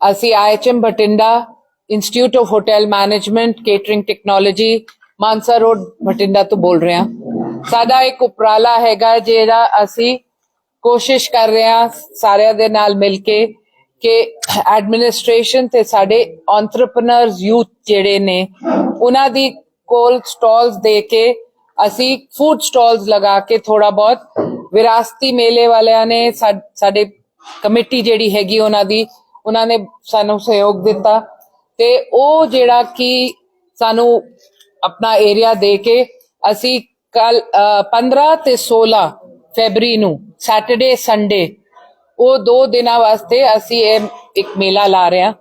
ਅਸੀਂ IHM Bathinda institute of hotel management, catering technology, Mansa road Bathinda ਤੋਂ ਬੋਲ ਰਹੇ ਹਾਂ। ਸਾਡਾ ਇੱਕ ਉਪਰਾਲਾ ਹੈਗਾ ਜਿਹੜਾ ਅਸੀਂ ਕੋਸ਼ਿਸ਼ ਕਰ ਰਹੇ ਹਾਂ ਸਾਰਿਆਂ ਦੇ ਨਾਲ ਮਿਲ ਕੇ ਕਿ ਐਡਮਿਨਿਸਟ੍ਰੇਸ਼ਨ ਤੇ ਸਾਡੇ ਐਂਟਰਪ੍ਰੀਨਰਸ ਯੂਥ ਜਿਹੜੇ ਨੇ, ਉਹਨਾਂ ਦੀ ਕੋਲ ਸਟਾਲਸ ਦੇ ਕੇ ਅਸੀਂ ਫੂਡ ਸਟਾਲਸ ਲਗਾ ਕੇ ਥੋੜਾ ਬਹੁਤ ਵਿਰਾਸਤੀ ਮੇਲੇ ਵਾਲਿਆਂ ਨੇ ਸਾਡੇ ਕਮੇਟੀ ਜਿਹੜੀ ਹੈਗੀ ਉਹਨਾਂ ਦੀ ਉਹਨਾਂ ਨੇ ਸਾਨੂੰ ਸਹਿਯੋਗ ਦਿੱਤਾ ਤੇ ਉਹ ਜਿਹੜਾ ਕਿ ਸਾਨੂੰ ਆਪਣਾ ਏਰੀਆ ਦੇ ਕੇ ਅਸੀਂ ਕੱਲ 15 ਤੇ 16 ਫੈਬਰੀ ਨੂੰ ਸੈਟਰਡੇ ਸੰਡੇ ਉਹ ਦੋ ਦਿਨਾਂ ਵਾਸਤੇ ਅਸੀਂ ਇਹ ਇੱਕ ਮੇਲਾ ਲਾ ਰਹੇ ਹਾਂ।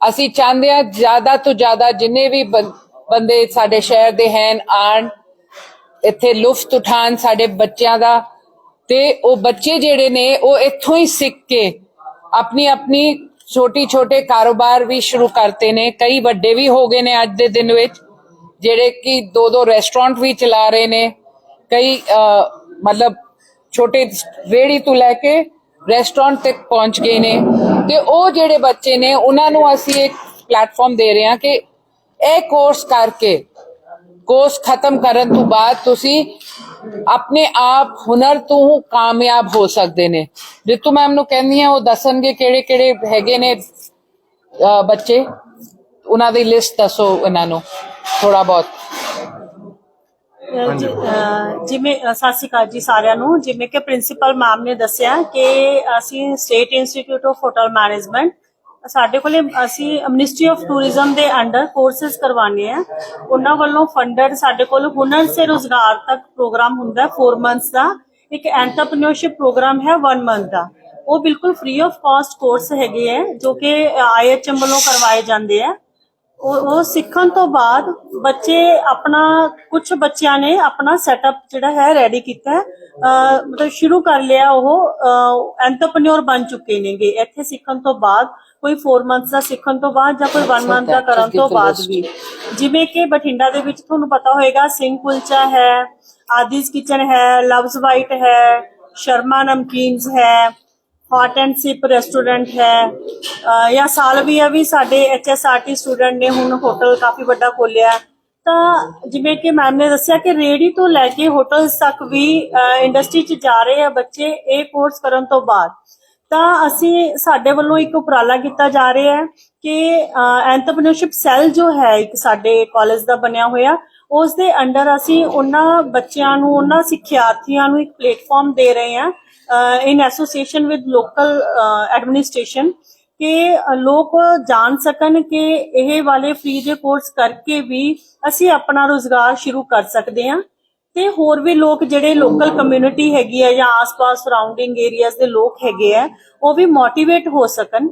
ਅਸੀਂ ਚਾਹੁੰਦੇ ਹਾਂ ਜ਼ਿਆਦਾ ਤੋਂ ਜ਼ਿਆਦਾ ਜਿੰਨੇ ਵੀ ਬੰ- ਬੰਦੇ ਸਾਡੇ ਸ਼ਹਿਰ ਦੇ ਹਨ ਆਣ, ਇੱਥੇ ਲੁਫਤ ਉਠਾਣ ਸਾਡੇ ਬੱਚਿਆਂ ਦਾ ਤੇ ਉਹ ਬੱਚੇ ਜਿਹੜੇ ਨੇ ਉਹ ਇੱਥੋਂ ਹੀ ਸਿੱਖ ਕੇ ਆਪਣੀ ਆਪਣੀ ਛੋਟੀ ਛੋਟੇ ਕਾਰੋਬਾਰ ਵੀ ਸ਼ੁਰੂ ਕਰਤੇ ਨੇ। ਕਈ ਵੱਡੇ ਵੀ ਹੋ ਗਏ ਨੇ ਅੱਜ ਦੇ ਦਿਨ ਵਿੱਚ, ਜਿਹੜੇ ਕਿ ਦੋ ਦੋ ਰੈਸਟੋਰੈਂਟ ਵੀ ਚਲਾ ਰਹੇ ਨੇ। ਕਈ ਮਤਲਬ ਛੋਟੇ ਰੇੜੀ ਤੋਂ ਲੈ ਕੇ ਰੈਸਟੋਰੈਂਟ ਤੱਕ ਪਹੁੰਚ ਗਏ ਨੇ। ਤੇ ਉਹ ਜਿਹੜੇ ਬੱਚੇ ਨੇ, ਉਹਨਾਂ ਨੂੰ ਅਸੀਂ ਇੱਕ ਪਲੇਟਫਾਰਮ ਦੇ ਰਹੇ ਹਾਂ ਕਿ ਇਹ ਕੋਰਸ ਕਰਕੇ ਕੋਰਸ ਖਤਮ ਕਰਨ ਤੋਂ ਬਾਅਦ ਤੁਸੀਂ ਆਪਣੇ ਆਪ ਹੁਨਰ ਤੋਂ ਕਾਮਯਾਬ ਹੋ ਸਕਦੇ ਨੇ। ਜਿੱਤੂ ਮੈਮ ਨੂੰ ਕਹਿੰਦੀ ਆ ਉਹ ਦੱਸਣਗੇ ਕਿਹੜੇ ਕਿਹੜੇ ਹੈਗੇ ਨੇ ਬੱਚੇ। ਉਹਨਾਂ ਦੀ ਲਿਸਟ ਦੱਸੋ ਇਹਨਾਂ ਨੂੰ ਥੋੜਾ ਬਹੁਤ। ਜਿਵੇਂ ਸਤਿ ਸ਼੍ਰੀ ਅਕਾਲ ਜੀ ਸਾਰਿਆਂ ਨੂੰ। ਜਿਵੇਂ ਕਿ ਪ੍ਰਿੰਸੀਪਲ ਮੈਮ ਨੇ ਦੱਸਿਆ ਕਿ ਅਸੀਂ state institute of hotel management ਸਾਡੇ ਕੋਲੇ ਅਸੀਂ ਮਿਨਿਸਟਰੀ ਆਫ ਟੂਰਿਜ਼ਮ ਦੇ ਅੰਡਰ ਕੋਰਸਸ ਕਰਵਾਉਂਦੇ ਆ। ਉਹਨਾਂ ਵੱਲੋਂ ਫੰਡਡ ਸਾਡੇ ਕੋਲ ਹੁਨਰ ਸੇ ਰੋਜ਼ਗਾਰ ਤੱਕ ਪ੍ਰੋਗਰਾਮ ਹੁੰਦਾ 4 ਮੰਥਸ ਦਾ। ਇੱਕ ਐਂਟਰਪ੍ਰੀਨਿਓਰਸ਼ਿਪ ਪ੍ਰੋਗਰਾਮ ਹੈ 1 ਮੰਥ ਦਾ। ਉਹ ਬਿਲਕੁਲ ਫ੍ਰੀ ਆਫ ਕਾਸਟ ਕੋਰਸ ਹੈਗੇ ਹੈ ਜੋ ਕਿ ਆਈਐਚਐਮ ਵੱਲੋਂ ਕਰਵਾਏ ਜਾਂਦੇ ਆ। ਉਹ ਸਿੱਖਣ ਤੋਂ ਬਾਅਦ ਬੱਚੇ ਆਪਣਾ ਕੁਝ ਬੱਚਿਆਂ ਨੇ ਆਪਣਾ ਸੈਟਅਪ ਜਿਹੜਾ ਹੈ ਰੈਡੀ ਕੀਤਾ। ਮਤਲਬ ਸ਼ੁਰੂ ਕਰ ਲਿਆ ਉਹ ਐਂਟਰਪ੍ਰੀਨਿਓਰ ਬਣ ਚੁੱਕੇ ਨੇਗੇ। ਇੱਥੇ ਸਿੱਖਣ ਤੋਂ ਬਾਅਦ ਕੋਈ 4 ਮੰਥਸ ਦਾ ਸਿੱਖਣ ਤੋਂ ਬਾਅਦ ਜਾਂ ਕੋਈ 1 ਮੰਥ ਦਾ ਕਰਨ ਤੋਂ ਬਾਅਦ ਵੀ। ਜਿਵੇਂ ਕਿ ਬਠਿੰਡਾ ਦੇ ਵਿੱਚ ਤੁਹਾਨੂੰ ਪਤਾ ਹੋਏਗਾ ਸਿੰਘ ਕੁਲਚਾ ਹੈ ਆਦਿਸ ਕਿਚਨ ਹੈ ਲਵਸ ਵਾਈਟ ਹੈ ਸ਼ਰਮਾ ਨਮਕੀਨਸ ਹੈ ਹੌਟ ਐਂਡ ਸਿਪ ਰੈਸਟੋਰੈਂਟ ਹੈ। ਜਾਂ ਸਾਲਵੀਆ ਵੀ ਸਾਡੇ ਐਚਐਸਆਰਟੀ ਸਟੂਡੈਂਟ ਨੇ ਹੁਣ ਹੋਟਲ ਕਾਫੀ ਵੱਡਾ ਖੋਲਿਆ। ਤਾਂ ਜਿਵੇਂ ਕਿ ਮੈਮ ਨੇ ਦੱਸਿਆ ਕਿ ਰੇੜੀ ਤੋਂ ਲੈ ਕੇ ਹੋਟਲਸ ਤੱਕ ਵੀ ਇੰਡਸਟਰੀ 'ਚ ਜਾ ਰਹੇ ਆ ਬੱਚੇ ਇਹ ਕੋਰਸ ਕਰਨ ਤੋਂ ਬਾਅਦ। ਤਾਂ ਅਸੀਂ ਸਾਡੇ ਵੱਲੋਂ ਇੱਕ ਉਪਰਾਲਾ ਕੀਤਾ ਜਾ ਰਿਹਾ ਹੈ ਕਿ ਐਂਟਰਪ੍ਰੀਨਿਓਰਸ਼ਿਪ ਸੈੱਲ ਜੋ ਹੈ ਇੱਕ ਸਾਡੇ ਕਾਲਜ ਦਾ ਬਣਿਆ ਹੋਇਆ ਉਸ ਦੇ ਅੰਡਰ ਅਸੀਂ ਉਹਨਾਂ ਬੱਚਿਆਂ ਨੂੰ, ਉਹਨਾਂ ਸਿੱਖਿਆਰਥੀਆਂ ਨੂੰ ਇੱਕ ਪਲੇਟਫਾਰਮ ਦੇ ਰਹੇ ਹਾਂ in association with local administration ਕਿ ਲੋਕ ਜਾਣ ਸਕਣ ਕਿ ਇਹ ਵਾਲੇ ਫ੍ਰੀ ਦੇ ਕੋਰਸ ਕਰਕੇ ਵੀ ਅਸੀਂ ਆਪਣਾ ਰੋਜ਼ਗਾਰ ਸ਼ੁਰੂ ਕਰ ਸਕਦੇ ਹਾਂ। ਤੇ ਹੋਰ ਵੀ ਲੋਕ ਜਿਹੜੇ ਲੋਕਲ ਕਮਿਊਨਿਟੀ ਹੈਗੀ ਹੈ ਜਾਂ ਆਸ-ਪਾਸ ਸਰਾਊਂਡਿੰਗ ਏਰੀਆਜ਼ ਦੇ ਲੋਕ ਹੈਗੇ ਆ, ਉਹ ਵੀ ਮੋਟੀਵੇਟ ਹੋ ਸਕਣ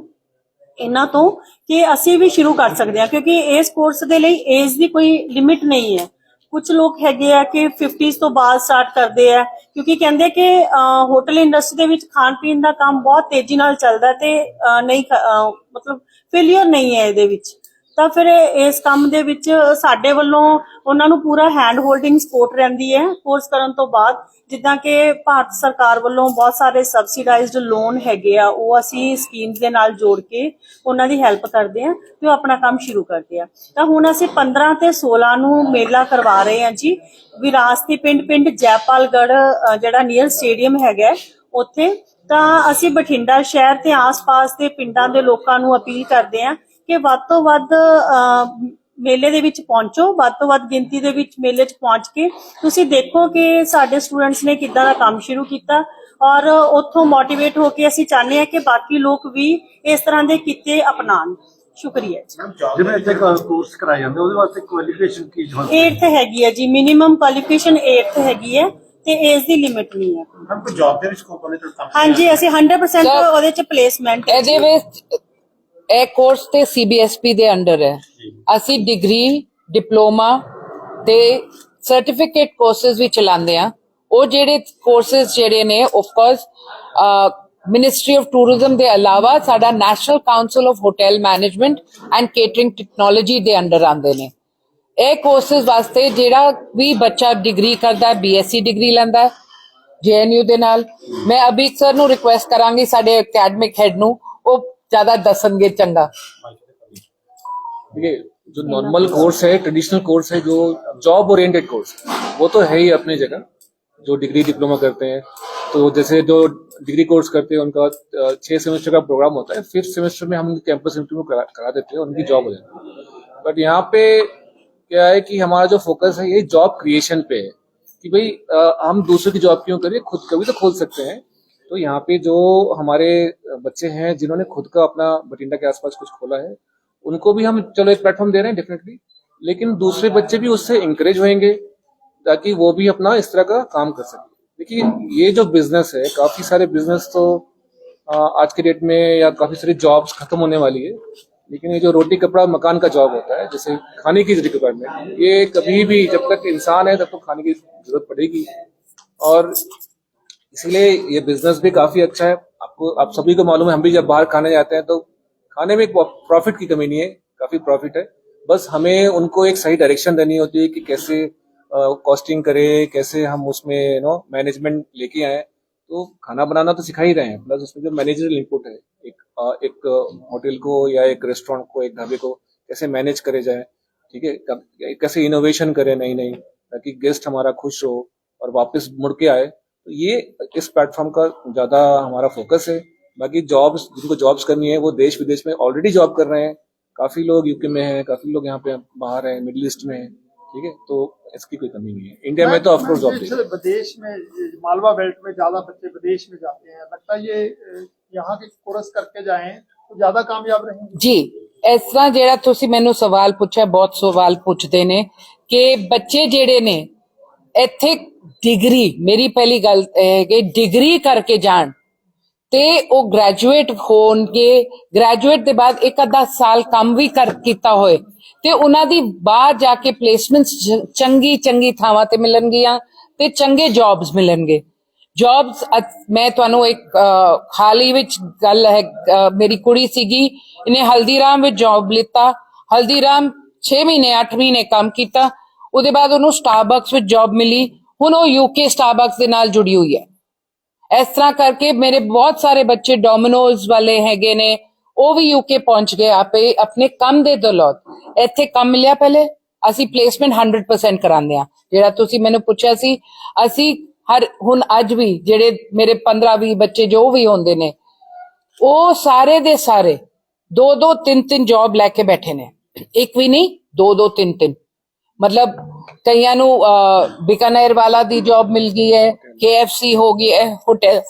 ਇਹਨਾਂ ਤੋਂ ਕਿ ਅਸੀਂ ਵੀ ਸ਼ੁਰੂ ਕਰ ਸਕਦੇ ਹਾਂ, ਕਿਉਂਕਿ ਇਸ ਕੋਰਸ ਦੇ ਲਈ ਏਜ ਦੀ ਕੋਈ ਲਿਮਿਟ ਨਹੀਂ ਹੈ। ਕੁਝ ਲੋਕ ਹੈਗੇ ਆ ਕਿ 50s ਤੋਂ ਬਾਅਦ ਸਟਾਰਟ ਕਰਦੇ ਆ, ਕਿਉਂਕਿ ਕਹਿੰਦੇ ਕਿ ਹੋਟਲ ਇੰਡਸਟਰੀ ਦੇ ਵਿੱਚ ਖਾਣ ਪੀਣ ਦਾ ਕੰਮ ਬਹੁਤ ਤੇਜ਼ੀ ਨਾਲ ਚੱਲਦਾ ਤੇ ਨਹੀਂ ਮਤਲਬ ਫੇਲਿਅਰ ਨਹੀਂ ਹੈ ਇਹਦੇ ਵਿੱਚ। ਤਾਂ ਫਿਰ ਇਸ ਕੰਮ ਦੇ ਵਿੱਚ ਸਾਡੇ ਵੱਲੋਂ ਉਹਨਾਂ ਨੂੰ ਪੂਰਾ ਹੈਂਡ ਹੋਲਡਿੰਗ ਸਪੋਰਟ ਰਹਿੰਦੀ ਹੈ। ਕੋਰਸ ਕਰਨ ਤੋਂ ਬਾਅਦ ਜਿੱਦਾਂ ਕਿ ਭਾਰਤ ਸਰਕਾਰ ਵੱਲੋਂ ਬਹੁਤ ਸਾਰੇ ਸਬਸਿਡਾਈਜ਼ਡ ਲੋਨ ਹੈਗੇ ਆ, ਉਹ ਅਸੀਂ ਸਕੀਮਸ ਦੇ ਨਾਲ ਜੋੜ ਕੇ ਉਹਨਾਂ ਦੀ ਹੈਲਪ ਕਰਦੇ ਆ ਤੇ ਉਹ ਆਪਣਾ ਕੰਮ ਸ਼ੁਰੂ ਕਰਦੇ ਆ। ਤਾਂ ਹੁਣ ਅਸੀਂ 15 ਤੇ 16 ਨੂੰ ਮੇਲਾ ਕਰਵਾ ਰਹੇ ਹਾਂ ਜੀ। ਵਿਰਾਸਤੀ ਪਿੰਡ ਪਿੰਡ ਜੈਪਾਲਗੜ ਜਿਹੜਾ ਨੀਅਰ ਸਟੇਡੀਅਮ ਹੈਗਾ ਉੱਥੇ ਤਾਂ ਅਸੀਂ ਬਠਿੰਡਾ ਸ਼ਹਿਰ ਤੇ ਆਸ-ਪਾਸ ਦੇ ਪਿੰਡਾਂ ਦੇ ਲੋਕਾਂ ਨੂੰ ਅਪੀਲ ਕਰਦੇ ਹਾਂ ਕਿ ਵੱਧ ਤੋਂ ਵੱਧ ਮੇਲੇ ਦੇ ਵਿੱਚ ਪਹੁੰਚੋ ਵੱਧ ਤੋਂ ਵੱਧ ਗਿਣਤੀ ਦੇ ਵਿੱਚ ਮੇਲੇ 'ਚ ਪਹੁੰਚ ਕੇ ਤੁਸੀਂ ਦੇਖੋ ਕਿ ਸਾਡੇ ਸਟੂਡੈਂਟਸ ਨੇ ਕਿੱਦਾਂ ਦਾ ਕੰਮ ਸ਼ੁਰੂ ਕੀਤਾ ਔਰ ਉੱਥੋਂ ਮੋਟੀਵੇਟ ਹੋ ਕੇ ਅਸੀਂ ਚਾਹੁੰਦੇ ਹਾਂ ਕਿ ਬਾਕੀ ਲੋਕ ਵੀ ਇਸ ਤਰ੍ਹਾਂ ਦੇ ਕਿੱਤੇ ਅਪਣਾਉਣ। ਸ਼ੁਕਰੀਆ ਜੀ। ਜਿਵੇਂ ਇੱਥੇ ਕੋਰਸ ਕਰਾਏ ਜਾਂਦੇ ਉਹਦੇ ਵਾਸਤੇ ਕੁਆਲੀਫਿਕੇਸ਼ਨ ਕੀ ਹੁੰਦੀ 8th ਹੈਗੀ ਹੈ ਜੀ ਮਿਨੀਮਮ ਕੁਆਲੀਫਿਕੇਸ਼ਨ 8th ਹੈਗੀ ਹੈ ਤੇ ਏਜ ਦੀ ਲਿਮਿਟ ਨਹੀਂ ਹੈ। ਕੋਈ ਜੌਬ ਦੇ ਵੀ ਸਕੋਪ ਤੋਂ ਕੰਮ ਹਾਂਜੀ ਅਸੀਂ 100% Sir, ਉਹਦੇ ਚ ਪਲੇਸਮੈਂਟ ਇਹਦੇ ਵਿੱਚ ਇਹ ਕੋਰਸ ਤੇ ਸੀਬੀਐਸਪੀ ਦੇ ਅੰਡਰ ਹੈ। ਅਸੀਂ ਡਿਗਰੀ ਡਿਪਲੋਮਾ ਤੇ ਸਰਟੀਫਿਕੇਟ ਕੋਰਸਸ ਵੀ ਚਲਾਉਂਦੇ ਆ ਉਹ ਜਿਹੜੇ ਕੋਰਸਸ ਜਿਹੜੇ ਨੇ of course ministry of tourism ਦੇ ਇਲਾਵਾ ਸਾਡਾ national council of hotel management and catering technology ਦੇ ਅੰਡਰ ਆਉਂਦੇ ਨੇ। ਇਹ ਕੋਰਸਸ ਵਾਸਤੇ ਜਿਹੜਾ ਵੀ ਬੱਚਾ ਡਿਗਰੀ ਕਰਦਾ ਬੀਐਸਸੀ ਡਿਗਰੀ ਲੈਂਦਾ ਜੇਐਨਯੂ ਦੇ ਨਾਲ। ਮੈਂ ਅਭੀ ਸਰ ਨੂੰ ਰਿਕੁਐਸਟ ਕਰਾਂਗੀ ਸਾਡੇ ਅਕੈਡਮਿਕ ਹੈਡ ਨੂੰ। ਉਹ ज़्यादा दसनगे चंगा। देखिए जो नॉर्मल कोर्स है ट्रेडिशनल कोर्स है जो जॉब ओरिएंटेड कोर्स वो तो है ही अपनी जगह जो डिग्री डिप्लोमा करते हैं। तो जैसे जो डिग्री कोर्स करते हैं उनका छह सेमेस्टर का प्रोग्राम होता है फिफ्थ सेमेस्टर में हम कैंपस इंटरव्यू करा, देते हैं उनकी जॉब हो जाती है। बट यहाँ पे क्या है कि हमारा जो फोकस है ये जॉब क्रिएशन पे है कि भाई हम दूसरे की जॉब क्यों करें? खुद कभी तो खोल सकते हैं। तो यहाँ पे जो हमारे बच्चे हैं, जिन्होंने खुद का अपना बठिंडा के आसपास कुछ खोला है, उनको भी हम चलो एक प्लेटफॉर्म दे रहे हैं डेफिनेटली लेकिन दूसरे बच्चे भी उससे इंकरेज होंगे, ताकि वो भी अपना इस तरह का काम कर सके। देखिए ये जो बिज़नेस है, काफ़ी सारे बिज़नेस तो आज के डेट में या काफ़ी सारी जॉब्स खत्म होने वाली है, लेकिन ये जो रोटी, कपड़ा, मकान का जॉब होता है, जैसे खाने की रिक्वायरमेंट ये कभी भी जब तक इंसान है, तब तक खाने की ज़रूरत पड़ेगी। और इसीलिए ये बिज़नेस भी काफ़ी अच्छा है। आपको आप सभी को मालूम है हम भी जब बाहर खाने जाते हैं तो खाने में प्रॉफिट की कमी नहीं है काफ़ी प्रॉफिट है। बस हमें उनको एक सही डायरेक्शन देनी होती है कि कैसे कॉस्टिंग करें कैसे हम उसमें यू नो मैनेजमेंट लेके आए। तो खाना बनाना तो सिखा ही रहे हैं प्लस उसमें जो मैनेजरल इनपुट है एक अ, एक होटल को या एक रेस्टोरेंट को एक ढाबे को कैसे मैनेज करे जाए ठीक है? कैसे इनोवेशन करें नई नई ताकि गेस्ट हमारा खुश हो और वापस मुड़ के आए। तो ये इस प्लेटफॉर्म का ज्यादा हमारा फोकस है बाकी जॉब्स जिनको जॉब्स करनी है वो देश विदेश में ऑलरेडी जॉब कर रहे हैं काफी लोग यूके में हैं काफी लोग यहाँ पे बाहर हैं मिडिल ईस्ट में हैं ठीक है तो इसकी कोई कमी नहीं है इंडिया में तो ऑफकोर्स जॉब मैम, देगा विदेश में ये मालवा बेल्ट में ज्यादा बच्चे विदेश में जाते हैं लगता है ये अ, यहाँ के कोर्स करके जाएं तो ज्यादा कामयाब रहेंगे ਜੀ ਇਸ ਤਰ੍ਹਾਂ ਜਿਹੜਾ ਤੁਸੀਂ ਮੈਨੂੰ ਸਵਾਲ ਪੁੱਛਿਆ ਬਹੁਤ ਸਵਾਲ ਪੁੱਛਦੇ ਨੇ ਕਿ ਬੱਚੇ ਜਿਹੜੇ ਨੇ ਇੱਥੇ ਡਿਗਰੀ ਮੇਰੀ ਪਹਿਲੀ ਗੱਲ ਇਹ ਹੈ ਕਿ ਡਿਗਰੀ ਕਰਕੇ ਜਾਣ ਤੇ ਉਹ ਗ੍ਰੈਜੂਏਟ ਹੋਣਗੇ। ਗ੍ਰੈਜੂਏਟ ਦੇ ਬਾਅਦ ਇੱਕ ਅੱਧਾ ਸਾਲ ਕੰਮ ਵੀ ਕਰ ਕੀਤਾ ਹੋਏ ਤੇ ਉਹਨਾਂ ਦੀ ਬਾਹਰ ਜਾ ਕੇ ਪਲੇਸਮੈਂਟਸ ਚੰਗੀ ਚੰਗੀ ਥਾਵਾਂ ਤੇ ਮਿਲਣਗੀਆਂ ਤੇ ਚੰਗੇ ਜੌਬਸ ਮਿਲਣਗੇ। ਜੌਬਸ ਮੈਂ ਤੁਹਾਨੂੰ ਇੱਕ ਅਹ, ਹਾਲ ਹੀ ਵਿੱਚ ਗੱਲ ਹੈ ਮੇਰੀ ਕੁੜੀ ਸੀਗੀ ਇਹਨੇ ਹਲਦੀਰਾਮ ਵਿੱਚ ਜੌਬ ਲਿੱਤਾ। ਹਲਦੀਰਾਮ 6 ਮਹੀਨੇ 8 ਮਹੀਨੇ ਕੰਮ ਕੀਤਾ। ਉਹਦੇ ਬਾਅਦ ਉਹਨੂੰ ਸਟਾਰਬਕਸ ਵਿੱਚ ਜੌਬ ਮਿਲੀ। ਹੁਣ ਉਹ ਯੂਕੇ ਸਟਾਰਬਕਸ ਦੇ ਨਾਲ ਜੁੜੀ ਹੋਈ ਹੈ। ਇਸ ਤਰ੍ਹਾਂ ਕਰਕੇ ਮੇਰੇ ਬਹੁਤ ਸਾਰੇ ਬੱਚੇ ਡੋਮਿਨੋਜ਼ ਵਾਲੇ ਹੈਗੇ ਨੇ, ਉਹ ਵੀ ਯੂਕੇ ਪਹੁੰਚ ਗਏ ਆਪੇ ਆਪਣੇ ਕੰਮ ਦੇ ਦੌਲਤ ਇੱਥੇ ਕੰਮ ਮਿਲਿਆ ਪਹਿਲੇ, ਅਸੀਂ ਪਲੇਸਮੈਂਟ 100% ਕਰਾਉਂਦੇ ਆ ਜਿਹੜਾ ਤੁਸੀਂ ਮੈਨੂੰ ਪੁੱਛਿਆ ਸੀ, ਅਸੀਂ ਹਰ, ਹੁਣ ਅੱਜ ਵੀ ਜਿਹੜੇ ਮੇਰੇ 15 20 ਬੱਚੇ ਜੋ ਵੀ ਹੁੰਦੇ ਨੇ, ਉਹ ਸਾਰੇ ਦੇ ਸਾਰੇ ਦੋ ਦੋ ਤਿੰਨ ਤਿੰਨ ਜੌਬ ਲੈ ਕੇ ਬੈਠੇ ਨੇ। ਇੱਕ ਵੀ ਨਹੀਂ, ਦੋ ਦੋ ਤਿੰਨ ਤਿੰਨ। ਮਤਲਬ ਕਈਆਂ ਨੂੰ ਅਹ, ਬਿਕਾਨੇਰ ਵਾਲਾ ਦੀ ਜੌਬ ਮਿਲ ਗਈ ਹੈ KFC ਹੋ ਗਈ ਹੈ ਹੋਟਲ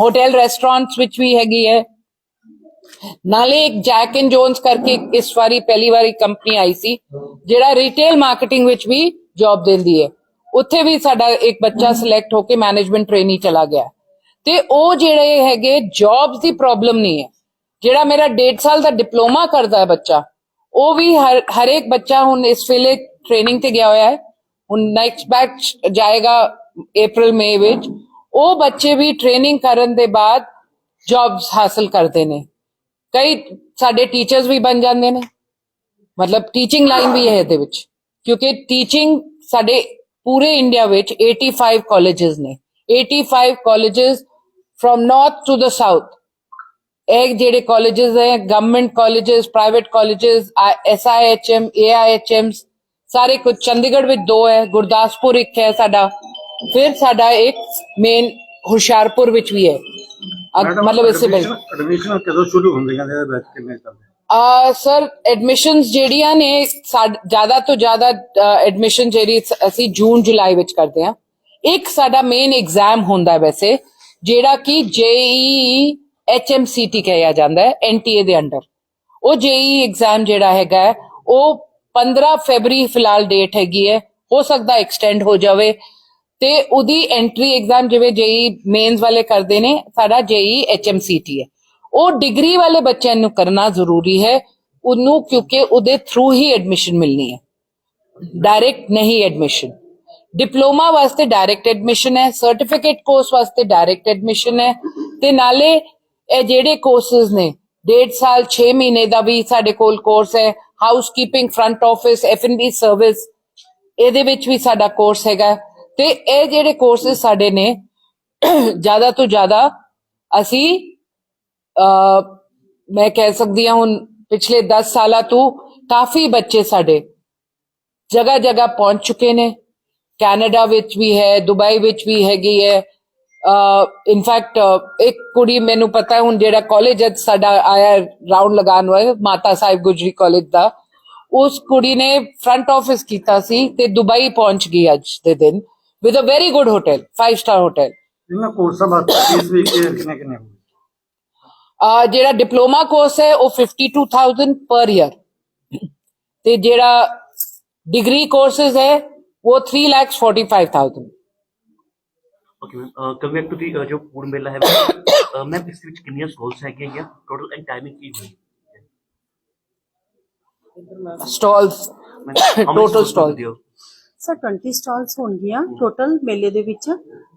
ਹੋਟਲ ਰੈਸਟੋਰੈਂਟਸ ਵਿੱਚ ਵੀ ਹੈਗੀ ਹੈ। ਨਾਲੇ ਇੱਕ ਜੈਕ ਐਂਡ ਜੋਨਸ ਕਰਕੇ ਇਸ ਵਾਰੀ ਪਹਿਲੀ ਵਾਰੀ ਕੰਪਨੀ ਆਈ ਸੀ ਜਿਹੜਾ ਰਿਟੇਲ ਮਾਰਕੀਟਿੰਗ ਵਿੱਚ ਵੀ ਜੌਬ ਦਿੰਦੀ ਹੈ। ਉੱਥੇ ਵੀ ਸਾਡਾ ਇੱਕ ਬੱਚਾ ਸਿਲੈਕਟ ਹੋ ਕੇ ਮੈਨੇਜਮੈਂਟ ਟ੍ਰੇਨੀ ਚਲਾ ਗਿਆ। ਤੇ ਉਹ ਜਿਹੜੇ ਹੈਗੇ ਜੌਬਸ ਦੀ ਪ੍ਰੋਬਲਮ ਨਹੀਂ ਹੈ। ਜਿਹੜਾ ਮੇਰਾ 1.5 ਸਾਲ ਦਾ ਡਿਪਲੋਮਾ ਕਰਦਾ ਹੈ ਬੱਚਾ ਉਹ ਵੀ ਹਰ ਹਰੇਕ ਬੱਚਾ ਹੁਣ ਇਸ ਵੇਲੇ ਟ੍ਰੇਨਿੰਗ ਤੇ ਗਿਆ ਹੋਇਆ ਹੈ। ਹੁਣ ਨੈਕਸਟ ਬੈਚ ਜਾਏਗਾ ਅਪ੍ਰੈਲ ਮਈ ਵਿੱਚ। ਉਹ ਬੱਚੇ ਵੀ ਟ੍ਰੇਨਿੰਗ ਕਰਨ ਦੇ ਬਾਅਦ ਜੌਬਸ ਹਾਸਲ ਕਰਦੇ ਨੇ। ਕਈ ਸਾਡੇ ਟੀਚਰਸ ਵੀ ਬਣ ਜਾਂਦੇ ਨੇ। ਮਤਲਬ ਟੀਚਿੰਗ ਲਾਈਨ ਵੀ ਹੈ ਇਹਦੇ ਵਿੱਚ। ਕਿਉਂਕਿ ਟੀਚਿੰਗ ਸਾਡੇ ਪੂਰੇ ਇੰਡੀਆ ਵਿੱਚ 85 ਕਾਲਜਸ ਨੇ। 85 colleges from north to the south ਇਹ ਜਿਹੜੇ ਕਾਲਜਸ ਹੈ government colleges private colleges SIHM AIHM ਸਾਰੇ ਕੁਝ ਚੰਡੀਗੜ੍ਹ ਵਿੱਚ ਦੋ ਹੈ ਗੁਰਦਾਸਪੁਰ ਇੱਕ ਹੈ ਸਾਡਾ। ਫਿਰ ਸਾਡਾ ਇੱਕ ਮੇਨ ਹੁਸ਼ਿਆਰਪੁਰ ਵਿੱਚ ਵੀ ਹੈ। ਮਤਲਬ ਇਸੇ ਵਿੱਚ ਐਡਮਿਸ਼ਨ ਕਦੋਂ ਸ਼ੁਰੂ ਹੁੰਦੀਆਂ ਨੇ ਵਿੱਚ ਕਿੰਨੇ ਚੱਲਦੇ? ਆ ਸਰ ਐਡਮਿਸ਼ਨਸ ਜਿਹੜੀਆਂ ਨੇ ਸਾਡ- ਜ਼ਿਆਦਾ ਤੋਂ ਜ਼ਿਆਦਾ ਐਡਮਿਸ਼ਨ ਜਿਹੜੀ ਅਸੀਂ ਜੂਨ ਜੁਲਾਈ ਵਿੱਚ ਕਰਦੇ ਹਾਂ। ਇੱਕ ਸਾਡਾ ਮੇਨ ਐਗਜ਼ਾਮ ਹੁੰਦਾ ਵੈਸੇ ਜਿਹੜਾ ਕਿ ਜੇਈ ਐਚਐਮਸੀਟੀ ਕਿਹਾ ਜਾਂਦਾ ਹੈ ਐਨਟੀਏ ਦੇ ਅੰਡਰ। ਉਹ ਜੇਈ ਐਗਜ਼ਾਮ ਜਿਹੜਾ ਹੈਗਾ ਉਹ 15 ਫੈਬਰੀ ਫਿਲਹਾਲ ਡੇਟ ਹੈਗੀ ਹੈ, ਹੋ ਸਕਦਾ ਐਕਸਟੈਂਡ ਹੋ ਜਾਵੇ। ਤੇ ਉਹਦੀ ਐਂਟਰੀ ਐਗਜ਼ਾਮ ਜਿਵੇਂ ਜੇਈ ਮੇਨਸ ਵਾਲੇ ਕਰਦੇ ਨੇ, ਸਾਡਾ ਜੇਈ ਐਚਐਮਸੀਟੀ ਹੈ। ਉਹ ਡਿਗਰੀ ਵਾਲੇ ਬੱਚਿਆਂ ਨੂੰ ਕਰਨਾ ਜ਼ਰੂਰੀ ਹੈ, ਉਹਨੂੰ ਕਿਉਂਕਿ ਉਹਦੇ ਥਰੂ ਹੀ ਐਡਮਿਸ਼ਨ ਮਿਲਣੀ ਹੈ। ਡਾਇਰੈਕਟ ਨਹੀਂ ਐਡਮਿਸ਼ਨ ਡਿਪਲੋਮਾ ਵਾਸਤੇ ਡਾਇਰੈਕਟ ਐਡਮਿਸ਼ਨ ਹੈ ਸਰਟੀਫਿਕੇਟ ਕੋਰਸ ਵਾਸਤੇ ਡਾਇਰੈਕਟ ਐਡਮਿਸ਼ਨ ਹੈ, ਤੇ ਨਾਲੇ ਇਹ ਜਿਹੜੇ ਕੋਰਸਸ ਨੇ, ਡੇਢ ਸਾਲ 6 ਮਹੀਨੇ ਦਾ ਵੀ ਸਾਡੇ ਕੋਲ ਕੋਰਸ ਹੈ housekeeping front office FNB service ਇਹਦੇ ਵਿੱਚ ਵੀ ਸਾਡਾ ਕੋਰਸ ਹੈਗਾ ਤੇ ਇਹ ਜਿਹੜੇ ਕੋਰਸਸ ਸਾਡੇ ਨੇ, ਜ਼ਿਆਦਾ ਤੋਂ ਜ਼ਿਆਦਾ ਅਸੀਂ, ਅਹ, ਮੈਂ ਕਹਿ ਸਕਦੀ ਹਾਂ ਹੁਣ ਪਿਛਲੇ 10 ਸਾਲਾਂ ਤੋਂ ਕਾਫੀ ਬੱਚੇ ਸਾਡੇ ਜਗ੍ਹਾ ਜਗ੍ਹਾ ਪਹੁੰਚ ਚੁੱਕੇ ਨੇ। ਕੈਨੇਡਾ ਵਿੱਚ ਵੀ ਹੈ, ਦੁਬਈ ਵਿੱਚ ਵੀ ਹੈਗੀ ਹੈ ਇਨਫੈਕਟ ਇੱਕ ਕੁੜੀ ਮੈਨੂੰ ਪਤਾ ਹੁਣ ਜਿਹੜਾ ਕਾਲਜ ਅੱਜ ਸਾਡਾ ਆਇਆ ਰਾਉਂਡ ਲਗਾਉਣ ਵਾਲਾ ਮਾਤਾ ਸਾਹਿਬ ਗੁਜਰੀ ਕਾਲਜ ਦਾ। ਉਸ ਕੁੜੀ ਨੇ ਫਰੰਟ ਆਫਿਸ ਕੀਤਾ ਸੀ ਤੇ ਦੁਬਈ ਪਹੁੰਚ ਗਈ ਅੱਜ ਦੇ ਦਿਨ with a very good hotel 5 star hotel ਇਹਨਾਂ ਕੋਰਸਾਂ ਵਾਸਤੇ ਫੀਸ ਵੀ ਕਿੰਨੇ ਕਿੰਨੇ ਆ ਜਿਹੜਾ ਡਿਪਲੋਮਾ ਕੋਰਸ ਹੈ ਉਹ 52000 ਪਰ ਈਅਰ ਤੇ ਜਿਹੜਾ ਡਿਗਰੀ ਕੋਰਸਸ ਹੈ ਉਹ 345000 okay ma'am come back to the ਜੋ ਫੂਡ ਮੇਲਾ ਹੈ ਮੈਮ ਇਸ ਵਿੱਚ ਕਿੰਨੀਆਂ ਸਟਾਲਸ ਹੈਗੀਆਂ ਟੋਟਲ ਐਂਡ ਟਾਈਮਿੰਗ ਕੀ ਹੋਈ stalls total stall sir 20 stalls ਹੋਣਗੀਆਂ ਟੋਟਲ ਮੇਲੇ ਦੇ ਵਿੱਚ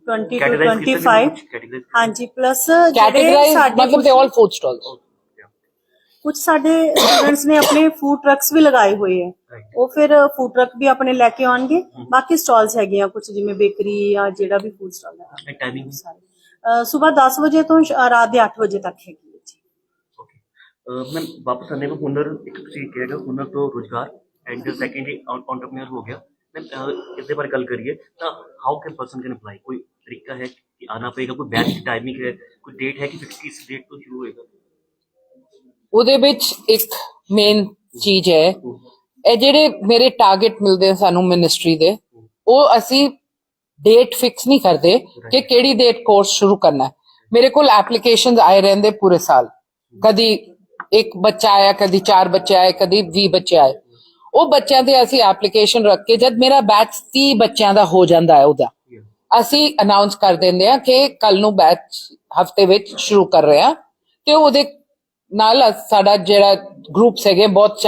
20 to Categorize ਕੀਤਾ 25 categorize ਹਾਂਜੀ ਪਲੱਸ ਜਿਹੜੇ ਕੈਟੇਗਰਾਈਜ਼ ਸਾਡੇ ਮਤਲਬ ਦੇ ਆਲ ਫੂਡ ਸਟਾਲਸ ਕੁਝ ਸਾਡੇ ਸਟੂਡੈਂਟਸ ਨੇ ਆਪਣੇ ਫੂਡ ਟਰੱਕਸ ਵੀ ਲਗਾਏ ਹੋਏ ਹੈ Right. ਉਹ ਫਿਰ ਫੂਡ ਟਰੱਕ ਵੀ ਆਪਣੇ ਲੈ ਕੇ ਆਉਣਗੇ ਬਾਕੀ ਸਟਾਲਸ ਹੈਗੀਆਂ ਕੁਝ ਜਿਵੇਂ ਬੇਕਰੀ ਜਾਂ ਜਿਹੜਾ ਵੀ ਫੂਡ ਸਟਾਲ ਹੈ ਐਂਡ ਟਾਈਮਿੰਗ ਸਾਰੇ ਸਵੇਰ 10 ਵਜੇ ਤੋਂ ਸ਼- ਰਾਤ ਦੇ 8 ਵਜੇ ਤੱਕ ਹੈਗੀ ਹੈ ਜੀ ਓਕੇ ਮੈਮ ਵਾਪਸ ਆਨੇ ਕੋ ਹੁਨਰ ਇੱਕ ਤੁਸੀਂ ਕਿਹਾ ਹੁਨਰ ਤੋਂ ਰੋਜ਼ਗਾਰ ਐਂਡ ਸੈਕੰਡ ਐਂਟਰਪ੍ਰੀਨਰ ਹੋ ਗਿਆ ਮੈਮ ਇਸ ਦੇ ਬਾਰੇ ਗੱਲ ਕਰੀਏ ਤਾਂ how can person can apply ਕੋਈ ਤਰੀਕਾ ਹੈ ਕਿ ਆना ਪਏਗਾ ਕੋਈ ਬੈਚ ਦੀ ਟਾਈਮਿੰਗ ਹੈ ਕੋਈ ਡੇਟ ਹੈ ਕਿ ਫਿਕਸ ਕਿਸ ਡੇਟ ਤੋਂ ਸ਼ੁਰੂ ਹੋਏਗਾ ਉਹਦੇ ਵਿੱਚ ਇੱਕ ਮੇਨ ਚੀਜ਼ ਹੈ। ਇਹ ਜਿਹੜੇ ਮੇਰੇ ਟਾਰਗੇਟ ਮਿਲਦੇ ਸਾਨੂੰ ਮਿਨਿਸਟਰੀ ਦੇ ਉਹ ਅਸੀਂ ਡੇਟ ਫਿਕਸ ਨਹੀਂ ਕਰਦੇ ਕਿ ਕਿਹੜੀ ਡੇਟ ਕੋਰਸ ਸ਼ੁਰੂ ਕਰਨਾ ਹੈ। ਮੇਰੇ ਕੋਲ ਐਪਲੀਕੇਸ਼ਨਸ ਆਏ ਰਹਿੰਦੇ ਪੂਰੇ ਸਾਲ। ਕਦੀ ਇੱਕ ਬੱਚਾ ਆਇਆ ਕਦੀ ਚਾਰ ਬੱਚੇ ਆਏ ਕਦੀ 20 ਬੱਚੇ ਆਏ। ਉਹ ਬੱਚਿਆਂ ਦੇ ਅਸੀਂ ਐਪਲੀਕੇਸ਼ਨ ਰੱਖ ਕੇ ਜਦ ਮੇਰਾ ਬੈਚ 30 ਬੱਚਿਆਂ ਦਾ ਹੋ ਜਾਂਦਾ ਹੈ ਉਹਦਾ ਅਸੀਂ ਅਨਾਉਂਸ ਕਰ ਦਿੰਦੇ ਆ ਕਿ ਕੱਲ ਨੂੰ ਬੈਚ ਹਫ਼ਤੇ ਵਿੱਚ ਸ਼ੁਰੂ ਕਰ ਰਹੇ ਆ ਤੇ ਉਹਦੇ ਨਾਲ ਸਾਡਾ ਜਿਹੜਾ ਗਰੁੱਪਸ ਹੈਗੇ, ਬਹੁਤ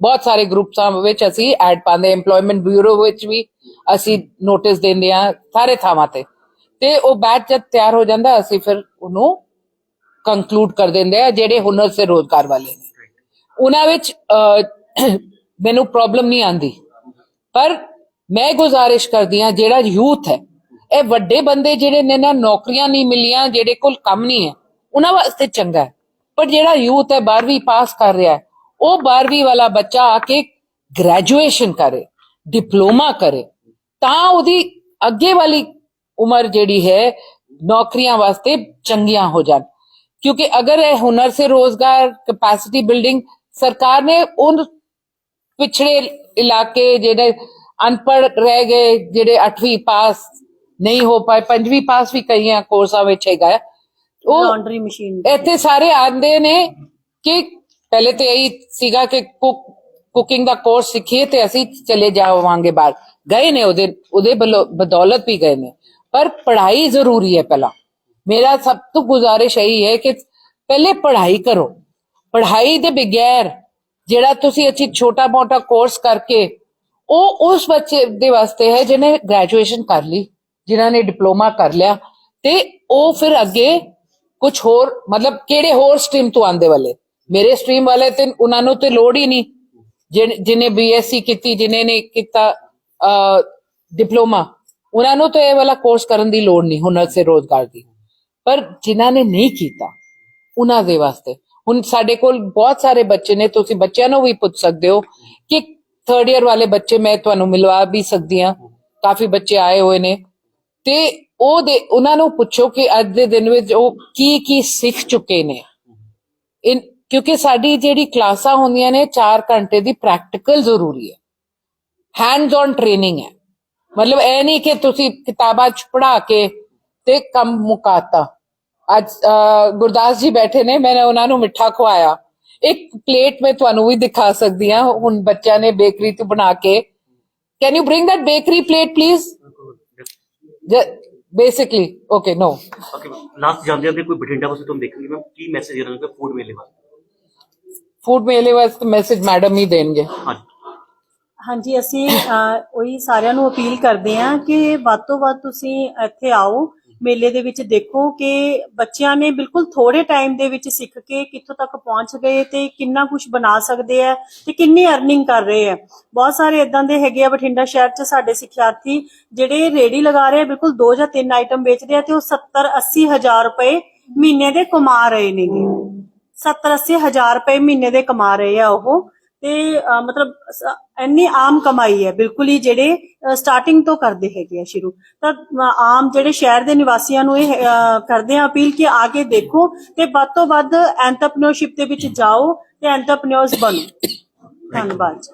ਬਹੁਤ ਸਾਰੇ ਗਰੁੱਪਸਾਂ ਵਿੱਚ ਅਸੀਂ ਐਡ ਪਾਉਂਦੇ EMPLOYMENT ਬਿਊਰੋ ਵਿੱਚ ਵੀ ਅਸੀਂ ਨੋਟਿਸ ਦਿੰਦੇ ਆ ਸਾਰੇ ਥਾਵਾਂ ਤੇ। ਤੇ ਉਹ ਬੈਚ ਜਦ ਤਿਆਰ ਹੋ ਜਾਂਦਾ, ਅਸੀਂ ਫਿਰ ਉਹਨੂੰ ਕੰਕਲੂਡ ਕਰ ਦਿੰਦੇ ਆ ਜਿਹੜੇ ਹੁਨਰ ਸੇ ਰੋਜ਼ਗਾਰ ਵਾਲੇ ਨੇ। ਉਹਨਾਂ ਵਿੱਚ ਮੈਨੂੰ ਪ੍ਰੋਬਲਮ ਨਹੀਂ ਆਂਦੀ ਪਰ ਮੈਂ ਗੁਜ਼ਾਰਿਸ਼ ਕਰਦੀ ਆ ਜਿਹੜਾ ਯੂਥ ਹੈ, ਇਹ ਵੱਡੇ ਬੰਦੇ ਜਿਹੜੇ ਨੇ ਨਾ, ਨੌਕਰੀਆਂ ਨਹੀਂ ਮਿਲੀਆਂ, ਜਿਹੜੇ ਕੋਲ ਕੰਮ ਨਹੀਂ ਹੈ, ਉਹਨਾਂ ਵਾਸਤੇ ਚੰਗਾ ਹੈ। ਪਰ ਜਿਹੜਾ ਯੂਥ ਹੈ 12ਵੀਂ ਪਾਸ ਕਰ ਰਿਹਾ ਹੈ, ਉਹ 12ਵੀਂ ਵਾਲਾ ਬੱਚਾ ਆ ਕੇ ਗ੍ਰੈਜੂਏਸ਼ਨ ਕਰੇ ਡਿਪਲੋਮਾ ਕਰੇ, ਤਾਂ ਉਹਦੀ ਅੱਗੇ ਵਾਲੀ ਉਮਰ ਜਿਹੜੀ ਹੈ, ਨੌਕਰੀਆਂ ਵਾਸਤੇ ਚੰਗੀਆਂ ਹੋ ਜਾਣ ਕਿਉਂਕਿ ਅਗਰ ਇਹ ਹੁਨਰ ਸੇ ਰੋਜ਼ਗਾਰ ਕੈਪੈਸਿਟੀ ਬਿਲਡਿੰਗ ਸਰਕਾਰ ਨੇ ਉਹ ਪਿਛੜੇ ਇਲਾਕੇ ਜਿਹੜੇ ਅਨਪੜ੍ਹ ਰਹਿ ਗਏ, ਜਿਹੜੇ 8ਵੀਂ ਪਾਸ ਨਹੀਂ ਹੋ ਪਾਏ, ਪੰਜਵੀਂ ਪਾਸ ਵੀ ਕਈਆਂ ਕੋਰਸਾਂ ਵਿੱਚ ਹੈਗਾ ਹੈ। ਉਹ ਲਾਂਡਰੀ ਮਸ਼ੀਨ ਇੱਥੇ ਸਾਰੇ ਆਂਦੇ ਨੇ ਕਿ ਪਹਿਲੇ ਤੇ ਇਹੀ ਸੀਗਾ ਕਿ ਕੁਕ ਕੁਕਿੰਗ ਦਾ ਕੋਰਸ ਸਿੱਖੀਏ ਤੇ ਅਸੀਂ ਚਲੇ ਜਾਵਾਂਗੇ ਬਾਹਰ। ਗਏ ਨੇ ਉਹਦੇ ਉਹਦੇ ਬਦੌਲਤ ਵੀ ਗਏ ਨੇ। ਪਰ ਪੜ੍ਹਾਈ ਜ਼ਰੂਰੀ ਹੈ ਪਹਿਲਾਂ। ਮੇਰਾ ਸਭ ਤੋਂ ਗੁਜ਼ਾਰਿਸ਼ ਇਹੀ ਹੈ ਕਿ ਪਹਿਲੇ ਪੜ੍ਹਾਈ ਕਰੋ। ਪੜ੍ਹਾਈ ਦੇ ਬਗੈਰ ਜਿਹੜਾ ਤੁਸੀਂ ਅੱਛੀ ਛੋਟਾ ਮੋਟਾ ਕੋਰਸ ਕਰਕੇ ਉਹ ਉਸ ਬੱਚੇ ਦੇ ਵਾਸਤੇ ਹੈ ਜਿਹਨੇ ਗ੍ਰੈਜੂਏਸ਼ਨ ਕਰ ਲਈ ਜਿਨ੍ਹਾਂ ਨੇ ਡਿਪਲੋਮਾ ਕਰ ਲਿਆ ਤੇ ਉਹ ਫਿਰ ਅੱਗੇ ਕੁਝ ਹੋਰ, ਮਤਲਬ ਕਿਹੜੇ ਹੋਰ ਸਟਰੀਮ ਤੋਂ ਆਂਦੇ ਵਾਲੇ? ਮੇਰੇ ਸਟਰੀਮ ਵਾਲੇ ਤੇ ਉਹਨਾਂ ਨੂੰ ਤੇ ਲੋੜ ਹੀ ਨਹੀਂ। ਜਿਹਨੇ ਬੀਐਸਸੀ ਕੀਤੀ ਜਿਹਨੇ ਨੇ ਕੀਤਾ ਡਿਪਲੋਮਾ ਉਹਨਾਂ ਨੂੰ ਤਾਂ ਇਹ ਵਾਲਾ ਕੋਰਸ ਕਰਨ ਦੀ ਲੋੜ ਨਹੀਂ ਹੁਨਰ ਸੇ ਰੋਜ਼ਗਾਰ ਦੀ। ਪਰ ਜਿਨ੍ਹਾਂ ਨੇ ਨਹੀਂ ਕੀਤਾ ਉਹਨਾਂ ਦੇ ਵਾਸਤੇ। ਹੁਣ ਸਾਡੇ ਕੋਲ ਬਹੁਤ ਸਾਰੇ ਬੱਚੇ ਨੇ, ਤੁਸੀਂ ਬੱਚਿਆਂ ਨੂੰ ਵੀ ਪੁੱਛ ਸਕਦੇ ਹੋ ਕਿ ਥਰਡ ਇਅਰ ਵਾਲੇ ਬੱਚੇ ਮੈਂ ਤੁਹਾਨੂੰ ਮਿਲਵਾ ਵੀ ਸਕਦੀ ਹਾਂ। ਕਾਫੀ ਬੱਚੇ ਆਏ ਹੋਏ ਨੇ। ਤੇ ਉਹ ਦੇ, ਉਹਨਾਂ ਨੂੰ ਪੁੱਛੋ ਕਿ ਅੱਜ ਦੇ ਦਿਨ ਵਿੱਚ ਉਹ ਕੀ ਕੀ ਸਿੱਖ ਚੁੱਕੇ ਨੇ। ਇਨ, ਕਿਉਂਕਿ ਸਾਡੀ ਜਿਹੜੀ ਕਲਾਸਾਂ ਹੁੰਦੀਆਂ ਨੇ 4 ਘੰਟੇ ਦੀ ਪ੍ਰੈਕਟੀਕਲ ਜ਼ਰੂਰੀ ਹੈ। ਹੈਂਡਸ ਔਨ ਟ੍ਰੇਨਿੰਗ ਹੈ। ਮਤਲਬ ਇਹ ਨਹੀਂ ਕਿ ਤੁਸੀਂ ਕਿਤਾਬਾਂ ਚ ਪੜ੍ਹਾ ਕੇ ਤੇ ਕੰਮ ਮੁਕਾਤਾ। ਅੱਜ ਗੁਰਦਾਸ ਜੀ ਬੈਠੇ ਨੇ ਮੈਂ ਉਹਨਾਂ ਨੂੰ ਮਿੱਠਾ ਖਵਾਇਆ ਇੱਕ ਪਲੇਟ ਮੈਂ ਤੁਹਾਨੂੰ ਵੀ ਦਿਖਾ ਸਕਦੀ ਹਾਂ, ਹੁਣ ਬੱਚਿਆਂ ਨੇ ਬੇਕਰੀ ਤੋਂ ਬਣਾ ਕੇ। Can you bring that bakery plate please basically okay no. Okay last ਜਾਂਦੇ ਜਾਂਦੇ ਕੋਈ ਬਠਿੰਡਾ ਵਾਸਤੇ ਤੁਹਾਨੂੰ ਦੇਖਣਗੇ ਮੈਮ ਕੀ ਮੈਸੇਜ ਇਹਨਾਂ ਨੂੰ ਫੂਡ ਮੇਲੇ ਵਾਸਤੇ? ਫੂਡ ਮੇਲੇ ਵਾਸਤੇ ਮੈਸੇਜ ਮੈਡਮ ਹੀ ਦੇਣਗੇ। ਹਾਂਜੀ। ਹਾਂਜੀ ਅਸੀਂ ਉਹੀ ਸਾਰਿਆਂ ਨੂੰ ਅਪੀਲ ਕਰਦੇ ਹਾਂ ਕਿ ਵੱਧ ਤੋਂ ਵੱਧ ਤੁਸੀਂ ਇੱਥੇ ਆਓ ਮੇਲੇ ਦੇ ਵਿੱਚ ਦੇਖੋ ਕਿ ਬੱਚਿਆਂ ਨੇ ਬਿਲਕੁਲ ਥੋੜੇ ਟਾਈਮ ਦੇ ਵਿੱਚ ਸਿੱਖ ਕੇ ਕਿੱਥੋਂ ਤੱਕ ਪਹੁੰਚ ਗਏ ਤੇ ਕਿੰਨਾ ਕੁਝ ਬਣਾ ਸਕਦੇ ਆ ਤੇ ਕਿੰਨੀ ਅਰਨਿੰਗ ਕਰ ਰਹੇ ਆ। ਬਹੁਤ ਸਾਰੇ ਇਦਾਂ ਦੇ ਹੈਗੇ ਆ ਬਠਿੰਡਾ ਸ਼ਹਿਰ 'ਚ ਸਾਡੇ ਸਿੱਖਿਆਰਥੀ ਜਿਹੜੇ ਰੇੜੀ ਲਗਾ ਰਹੇ ਆ, ਬਿਲਕੁਲ ਦੋ ਜਾਂ ਤਿੰਨ ਆਈਟਮ ਵੇਚਦੇ ਆ ਤੇ ਉਹ 70 80 ਹਜ਼ਾਰ ਰੁਪਏ ਮਹੀਨੇ ਦੇ ਕਮਾ ਰਹੇ ਨੇਗੇ। 70 80 ਹਜ਼ਾਰ ਰੁਪਏ ਮਹੀਨੇ ਦੇ ਕਮਾ ਰਹੇ ਆ ਉਹ। ਤੇ ਮਤਲਬ ਇੰਨੀ ਆਮ ਕਮਾਈ ਹੈ ਬਿਲਕੁਲ ਹੀ ਜਿਹੜੇ ਸਟਾਰਟਿੰਗ ਤੋਂ ਕਰਦੇ ਹੈਗੇ ਆ ਸ਼ੁਰੂ। ਤਾਂ ਆਮ ਜਿਹੜੇ ਸ਼ਹਿਰ ਦੇ ਨਿਵਾਸੀਆਂ ਨੂੰ ਇਹ ਕਰਦੇ ਆ ਅਪੀਲ ਕਿ ਆ ਕੇ ਦੇਖੋ ਤੇ ਵੱਧ ਤੋਂ ਵੱਧ ਐਂਟਰਪ੍ਰੀਨਿਓਰਸ਼ਿਪ ਦੇ ਵਿੱਚ ਜਾਓ ਤੇ ਐਂਟਰਪ੍ਰੀਨਿਓਰਸ ਬਣੋ। ਧੰਨਵਾਦ ਜੀ।